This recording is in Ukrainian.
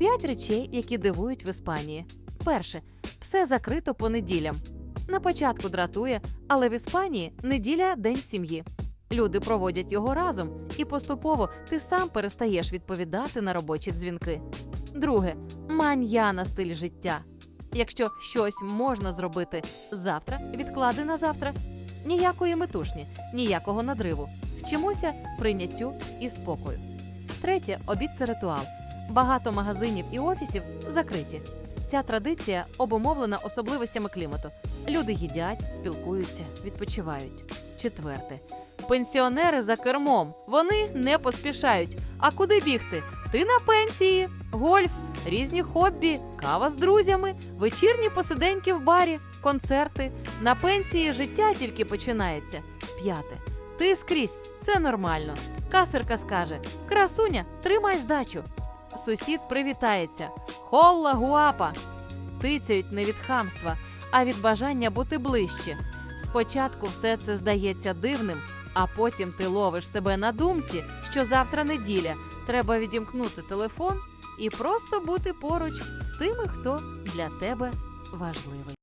П'ять речей, які дивують в Іспанії. Перше, все закрито по неділям. На початку дратує, але в Іспанії неділя день сім'ї. Люди проводять його разом, і поступово ти сам перестаєш відповідати на робочі дзвінки. Друге маньяна стиль життя. Якщо щось можна зробити завтра, відклади на завтра. Ніякої метушні, ніякого надриву. Вчимося прийняттю і спокою. Третє обід це ритуал. Багато магазинів і офісів закриті. Ця традиція обумовлена особливостями клімату. Люди їдять, спілкуються, відпочивають. Четверте. Пенсіонери за кермом. Вони не поспішають. А куди бігти? Ти на пенсії, гольф, різні хобі, кава з друзями, вечірні посиденьки в барі, концерти. На пенсії життя тільки починається. П'яте. Ти скрізь, це нормально. Касирка скаже: Красуня, тримай здачу. Сусід привітається. Холла гуапа. Тицяють не від хамства, а від бажання бути ближче. Спочатку все це здається дивним, а потім ти ловиш себе на думці, що завтра неділя. Треба відімкнути телефон і просто бути поруч з тими, хто для тебе важливий.